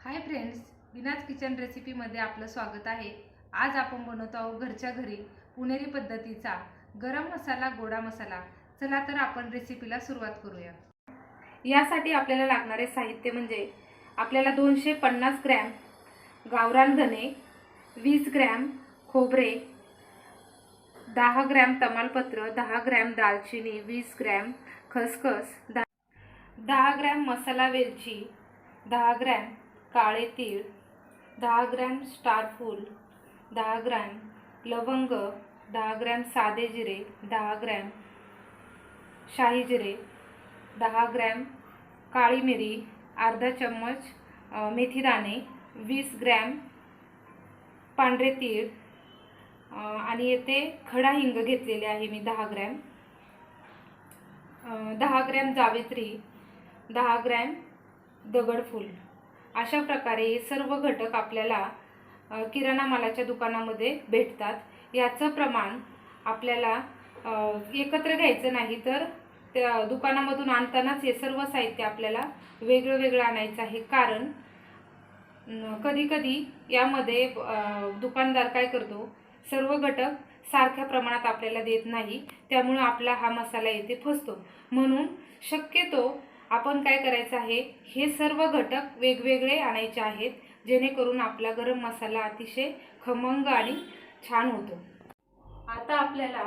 Hi friends Veena's kitchen रेसिपीमध्ये आपलं स्वागत आहे. आज आपण बनवतो आहोत घरच्या घरी पुणेरी पद्धतीचा गरम मसाला गोडा मसाला. चला तर आपण रेसिपीला सुरुवात करूया. यासाठी आपल्याला लागणारे साहित्य म्हणजे आपल्याला दोनशे पन्नास ग्रॅम गावरान धने वीस ग्रॅम खोबरे दहा ग्रॅम तमालपत्र दहा ग्रॅम दालचिनी वीस ग्रॅम खसखस दहा दहा ग्रॅम मसाला वेलची दहा ग्रॅम काळे तीळ दहा ग्रॅम स्टार फूल दहा ग्रॅम लवंग दहा ग्रॅम साधे जिरे दहा ग्रॅम शाही जिरे दहा ग्रॅम काळी मिरी अर्धा चम्मच मेथीदाणे वीस ग्रॅम पांढरे तीळ आणि येथे खडा हिंग घेतलेले आहे मी दहा ग्रॅम. दहा ग्रॅम जावेत्री दहा ग्रॅम दगडफूल. अशा प्रकारे हे सर्व घटक आपल्याला किराणा मालाच्या दुकानामध्ये भेटतात. याचं प्रमाण आपल्याला एकत्र घ्यायचं नाही तर त्या दुकानामधून आणतानाच हे सर्व साहित्य आपल्याला वेगळं वेगळं आणायचं आहे. कारण कधीकधी यामध्ये दुकानदार काय करतो सर्व घटक सारख्या प्रमाणात आपल्याला देत नाही. त्यामुळं आपला हा मसाला येथे फसतो. म्हणून शक्यतो आपण काय करायचं आहे? हे सर्व घटक वेगवेगळे आणायचे आहेत जेणेकरून आपला गरम मसाला अतिशय खमंग आणि छान होतो. आता आपल्याला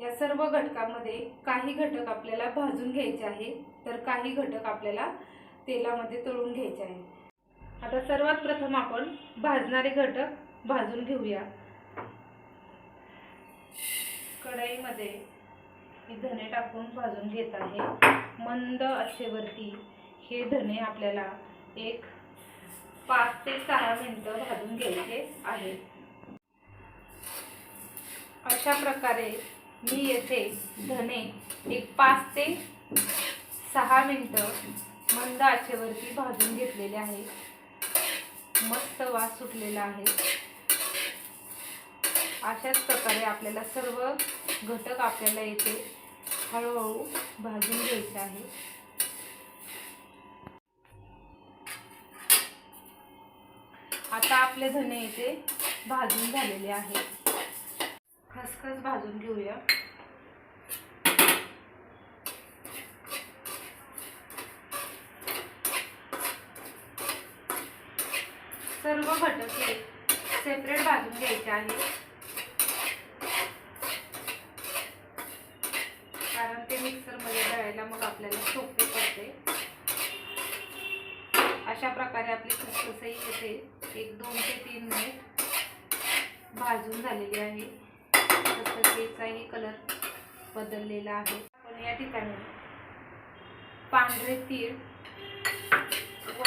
या सर्व घटकामध्ये काही घटक आपल्याला भाजून घ्यायचे आहे तर काही घटक आपल्याला तेलामध्ये तळून घ्यायचे आहे आता सर्वात प्रथम आपण भाजणारे घटक भाजून घेऊया. कढईमध्ये मी धने टाकून भाजून घेत आहे. मंद आचेवरती हे धने आपल्याला एक पाच ते सहा मिनटं भाजून घ्यायचे आहे. अशा प्रकारे मी येथे धने एक पाच ते सहा मिनटं मंद आचेवरती भाजून घेतलेले आहे. मस्त वास सुटलेला आहे. अशाच प्रकारे आपल्याला सर्व घटक आपल्याला येथे हळूहळू भाजून घ्यायचे आहे. आता आपले धने इथे भाजून झालेले आहे खसखस भाजून घेऊया. सर्व घटक हे सेपरेट भाजून घ्यायचे आहे कारण ते मिक्सरमध्ये दळायला मग आपल्याला सोपे पडते. अशा प्रकारे आपली खसखसही येते एक दोन ते तीन मिनिट भाजून झालेली आहे. खसखसेचाही कलर बदललेला आहे. आपण या ठिकाणी पांढरे तीळ व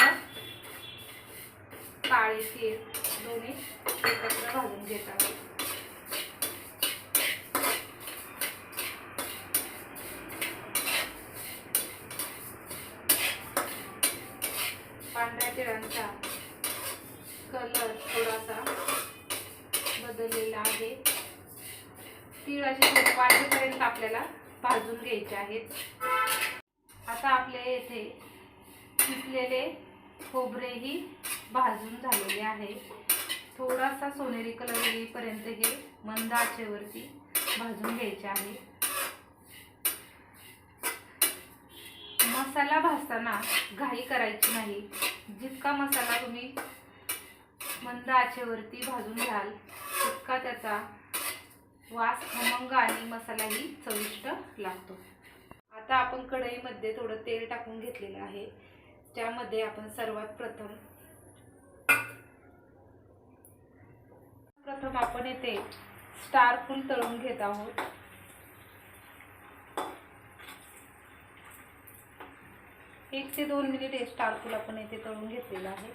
काळे तीळ दोन्ही एकत्र भाजून घेत आहोत. पांढऱ्या तिळांचा कलर थोडासा बदललेला आहे. तीळ असे थोडे आपल्याला भाजून घ्यायचे आहेत. आता आपल्या येथे किसलेले खोबरेही भाजून झालेले आहे. थोडासा सोनेरी कलर येईपर्यंत हे मंद आचेवरती भाजून घ्यायचे आहे. मसाला भाजताना घाई करायची नाही. जितका मसाला तुम्ही मंद आचेवरती भाजून घ्याल तितका त्याचा वास खमंग आणि मसालाही चविष्ट लागतो. आता आपण कढईमध्ये थोडं तेल टाकून घेतलेलं आहे. त्यामध्ये आपण सर्वात प्रथम प्रथम आपण येथे स्टार फूल तळून घेत आहोत. एक ते दोन मिनिट हे स्टार फूल आपण इथे तळून घेतलेलं आहे.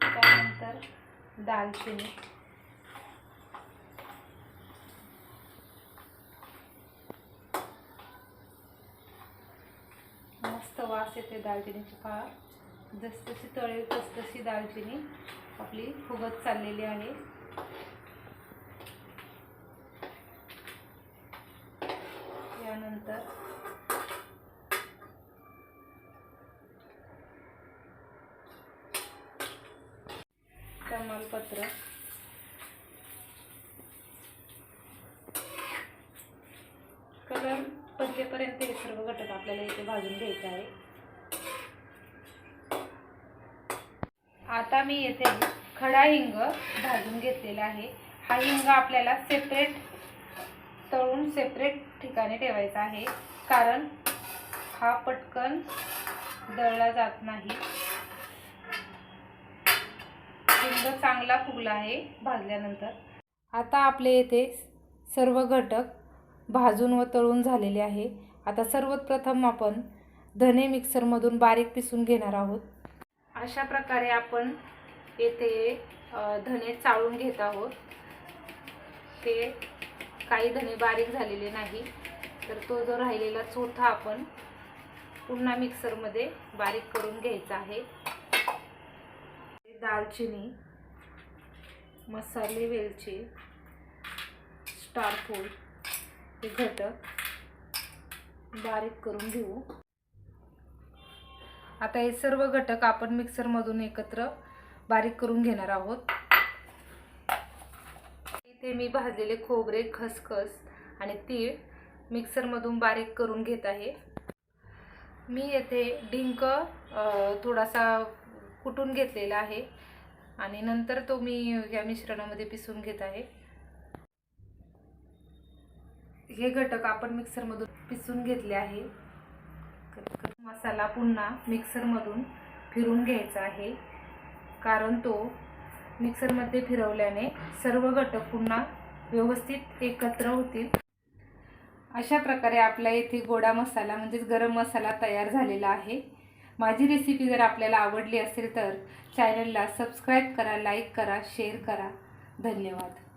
त्यानंतर दालचिनी. मस्त वास येते दालचिनीची पहा जसजशी तळेल तसतशी दालचिनी आपली फुगत चाललेली आहे. यानंतर तमालपत्र कलर बदलेपर्यंत हे सर्व घटक आपल्याला इथे भाजून घ्यायचे आहे. आता मी येथे खडा हिंग भाजून घेतलेला आहे. हा हिंग आपल्याला सेपरेट तळून सेपरेट ठिकाणी ठेवायचा आहे. कारण हा पटकन दळला जात नाही. हिंग चांगला फुगला आहे भाजल्यानंतर. आता आपले येथे सर्व घटक भाजून व तळून झालेले आहे. आता सर्वात प्रथम आपण धने मिक्सरमधून बारीक पिसून घेणार आहोत. अशा प्रकारे आपण येथे धने चाळून घेत आहोत. ते काही धने बारीक झालेले नाही तर तो जो राहिलेला चोथा आपण पुन्हा मिक्सरमध्ये बारीक करून घ्यायचा आहे. दालचिनी मसाले वेलची स्टार फूड हे घटक बारीक करून घेऊ. आता हे सर्व घटक आपण मिक्सरमधून एकत्र बारीक करून घेणार आहोत. इथे मी भाजलेले खोबरे खसखस आणि तीळ मिक्सरमधून बारीक करून घेत आहे. मी येथे डिंक थोडासा कुटून घेतलेला आहे आणि नंतर तो मी या मिश्रणामध्ये पिसून घेत आहे. हे घटक आपण मिक्सरमधून पिसून घेतले आहे. मसाला पुन्हा मिक्सरमधून फिरून घ्यायचा आहे. कारण तो मिक्सरमध्ये फिरवल्याने सर्व घटक पुन्हा व्यवस्थित एकत्र होतील. अशा प्रकारे आपला येथे गोडा मसाला म्हणजेच गरम मसाला तयार झालेला आहे. माझी रेसिपी जर आपल्याला आवडली असेल तर चॅनलला सबस्क्राईब करा लाईक करा शेअर करा. धन्यवाद.